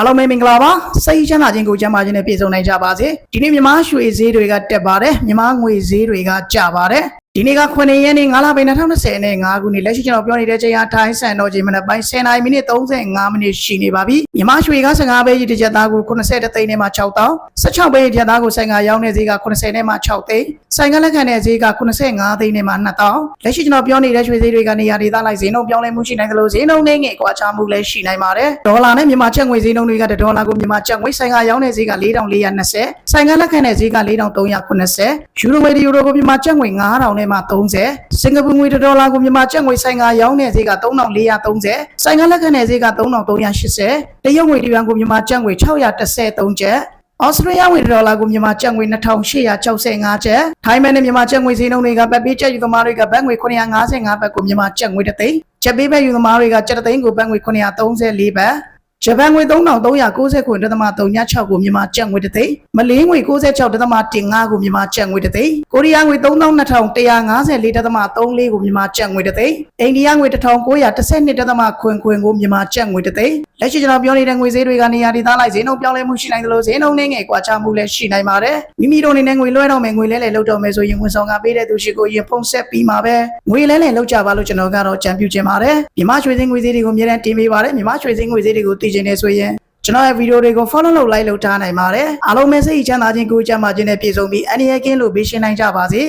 အားလုံးပဲမင်္ဂလာပါစိတ်ချမ်းသာခြင်းကိုကျမ်းမာခြင်းနဲ့ပြည့်စုံနိုင်ကြပါစေဒီနေ့မြန်မာရွှေဈေးတွေကတက်ပါတယ်မြန်မာငွေဈေးတွေကကျပါတယ် ဒီနေ့က9ရက်နေ့9လပိုင်း2020နဲ့5ခုနှစ်လက်ရှိကျွန်တော်ပြောနေတဲ့ချိန်အားထိုင်းစံတော်ချိန်မနက်ပိုင်း10နာရီမိနစ်35မိနစ်ရှိနေပါပြီမြန်မာရွှေက15ပဲကြီးတစ်ချက်သားကို80သိန်းနဲ့မှ6တောင်း16ပဲကြီးတစ်ချက်သားကိုဆိုင်ကရောင်းတဲ့ဈေးက80နဲ့မှ6သိန်းဆိုင်ကလက်ခံတဲ့ဈေးက85သိန်းနဲ့မှ2တောင်းလက်ရှိကျွန်တော်ပြောနေတဲ့ရွှေဈေးတွေကနေရာဒေသလိုက်ဈေးနှုန်းပြောင်းလဲမှုရှိနိုင်သလိုဈေးနှုန်းနဲ့ငယ်ကွာခြားမှုလည်းရှိနိုင်ပါတယ်ဒေါ်လာနဲ့မြန်မာကျပ်ငွေဈေးနှုန်းတွေကဒေါ်လာကိုမြန်မာကျပ်ငွေဆိုင်ကရောင်းတဲ့ဈေးက4420ဆိုင်ကလက်ခံတဲ့ဈေးက4380ယူရိုငွေယူရိုကိုမြန်မာကျပ်ငွေ9000နဲ့မှ30စင်ကာပူငွေဒေါ်လာကိုမြန်မာကျပ်ငွေဆိုင်ကရောင်းတဲ့ဈေးက3430ဆိုင်ကလက်ခံတဲ့ဈေးက3380တရုတ်ငွေတရွမ်ကိုမြန်မာကျပ်ငွေ613ကျပ်ဩစတြေးလျငွေဒေါ်လာကိုမြန်မာကျပ်ငွေ2865ကျပ်ထိုင်းမန်နဲ့မြန်မာကျပ်ငွေဈေးနှုန်းတွေကပတ်ပေးကျပ်ယူသမားတွေကဘတ်ငွေ955ဘတ်ကိုမြန်မာကျပ်ငွေတစ်သိန်းကျပ်ပေးမဲ့ယူသမားတွေကကျပ်တစ်သိန်းကိုဘတ်ငွေ934ဘတ် ဂျပန်ငွေ3390ခုဒသမ36ကိုမြန်မာကျပ်ငွေတစ်သိန်းမလေးငွေ66ဒသမ15ကိုမြန်မာကျပ်ငွေတစ်သိန်းကိုရီးယားငွေ3254ဒသမ34ကိုမြန်မာကျပ်ငွေတစ်သိန်းအိန္ဒိယငွေ1912ဒသမခွင်ခွင်ကိုမြန်မာကျပ်ငွေတစ်သိန်းလက်ရှိကျွန်တော်ပြောနေတဲ့ငွေဈေးတွေကနေရာဒေသလိုက်ဈေးနှုန်းပြောင်းလဲမှုရှိနိုင်သလိုဈေးနှုန်းနဲ့ငယ်ကွာခြားမှုလည်းရှိနိုင်ပါတယ်မိမိတို့အနေနဲ့ငွေလွှဲတော့မယ်ငွေလဲလဲလောက်တော့မယ်ဆိုရင်ဝန်ဆောင်ကပေးတဲ့သူရှိကိုရင်ဖုံးဆက်ပြီးမှာပဲငွေလဲလဲလောက်ကြပါလို့ကျွန်တော်ကတော့ကြံပြုချင်ပါတယ်မြမရွှေစင်းငွေဈေးတွေကိုအများနဲ့တင်ပေးပါတယ်မြမရွှေစင်းငွေဈေးတွေကိုသိချင်နေဆိုရင်ကျွန်တော်ရဲ့ဗီဒီယိုတွေကို follow လုပ် like လုပ်ထားနိုင်ပါတယ်အားလုံးပဲစိတ်ချမ်းသာခြင်းကိုယ်ကျန်းမာခြင်းနဲ့ပြည့်စုံပြီးအန္တရာယ်ကင်းလို့ဘေးရှင်းနိုင်ကြပါစေ